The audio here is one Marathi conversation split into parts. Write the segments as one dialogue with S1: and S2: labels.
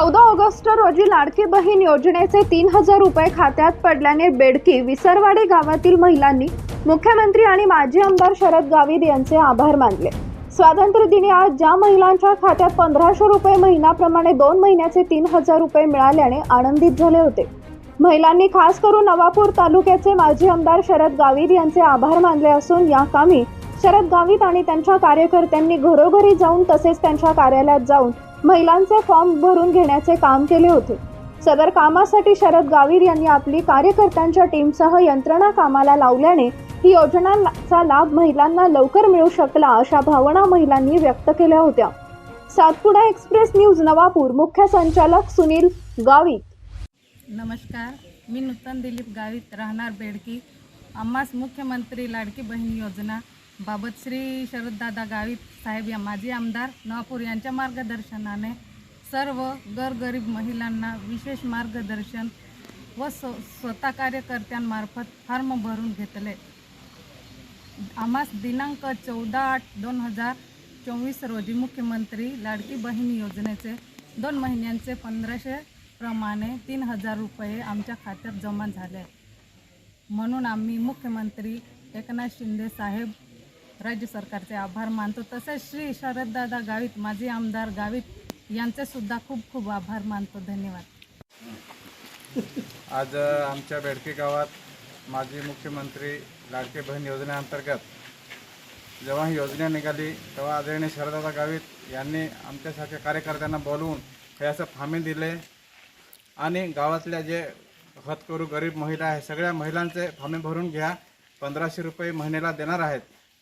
S1: चौदा ऑगस्ट रोजी लाडकी बहीण योजनेचे तीन हजार रुपये खात्यात पडल्याने बेडकी विसरवाडी गावातील महिलांनी मुख्यमंत्री आणि माजी आमदार शरद गावित यांचे आभार मानले. स्वातंत्र्य दिनी आज ज्या महिलांच्या खात्यात पंधराशे रुपये महिन्याप्रमाणे दोन महिन्याचे तीन हजार रुपये मिळाल्याने आनंदित झाले होते. महिलांनी खास करून नवापूर तालुक्याचे माजी आमदार शरद गावित यांचे आभार मानले असून या कामी शरद गावित आणि त्यांच्या कार्यकर्त्यांनी घरोघरी जाऊन तसेच त्यांच्या कार्यालयात जाऊन महिलांचे फॉर्म भरून घेण्याचे काम केले होते. सदर कामासाठी शरद गावीर यांनी आपली कार्यकर्त्यांच्या टीमसह यंत्रणा कामाला लावल्याने ही योजनांचा लाभ महिलांना लवकर मिळू शकला अशा भावना महिलांनी व्यक्त केल्या होत्या. सातपुडा एक्सप्रेस न्यूज नवापूर मुख्य संचालक सुनील गावित.
S2: नमस्कार मी नूतन दिलीप गावित राहणार बेडकी आम्हास मुख्यमंत्री लाडकी बहीण योजना. बाबत श्री शरददादा गावित साहेब या माजी आमदार नवापूर यांच्या मार्गदर्शनाने सर्व गरगरीब महिलांना विशेष मार्गदर्शन व स्व स्वतः कार्यकर्त्यांमार्फत फॉर्म भरून घेतले. आम्हास दिनांक चौदा आठ दोन हजार चोवीस रोजी मुख्यमंत्री लाडकी बहीण योजनेचे दोन महिन्यांचे पंधराशे प्रमाणे तीन हजार रुपये आमच्या खात्यात जमा झाले. म्हणून आम्ही मुख्यमंत्री एकनाथ शिंदे साहेब राज्य सरकारचे आभार मानतो. तसेच श्री शरददादा गावित माजी आमदार गावित यांचे सुद्धा खूप खूप आभार मानतो. धन्यवाद.
S3: आज आमच्या बेडके गावात माजी मुख्यमंत्री लाडके बहीण योजनेअंतर्गत जेव्हा ही योजना निघाली तेव्हा आदरणीय शरददादा गावित यांनी आमच्यासारख्या कार्यकर्त्यांना बोलवून हे असं फामी दिले आणि गावातल्या जे हतकरू गरीब महिला आहे सगळ्या महिलांचे फामे भरून घ्या. पंधराशे रुपये महिन्याला देणार आहेत.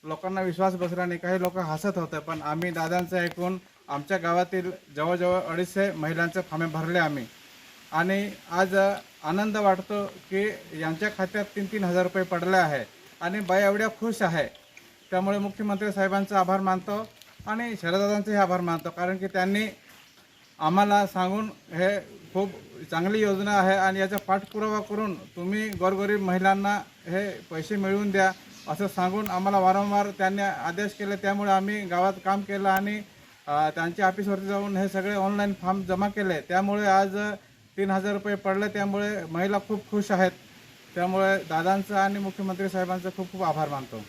S3: लोकांना विश्वास बसला नाही काही लोक हसत होते पण आम्ही दादांचं ऐकून आमच्या गावातील जवळजवळ अडीचशे महिलांचे फामे भरले आम्ही. आणि आज आनंद वाटतो की यांच्या खात्यात तीन तीन हजार रुपये पडले आहे. आणि बाई एवढ्या खुश आहे. त्यामुळे मुख्यमंत्री साहेबांचा आभार मानतो आणि शरददादांचेही आभार मानतो कारण की त्यांनी आम्हाला सांगून हे खूप चांगली योजना आहे आणि याचा पाठपुरावा करून तुम्ही गोरगरीब महिलांना हे पैसे मिळवून द्या. असं सांगून आम्हाला वारंवार त्यांनी आदेश केले. त्यामुळे आम्ही गावात काम केलं आणि त्यांच्या ऑफिसवरती जाऊन हे सगळे ऑनलाईन फॉर्म जमा केले. त्यामुळे आज तीन हजार रुपये पडले. त्यामुळे महिला खूप खुश आहेत. त्यामुळे दादांचा आणि मुख्यमंत्री साहेबांचा खूप खूप आभार मानतो.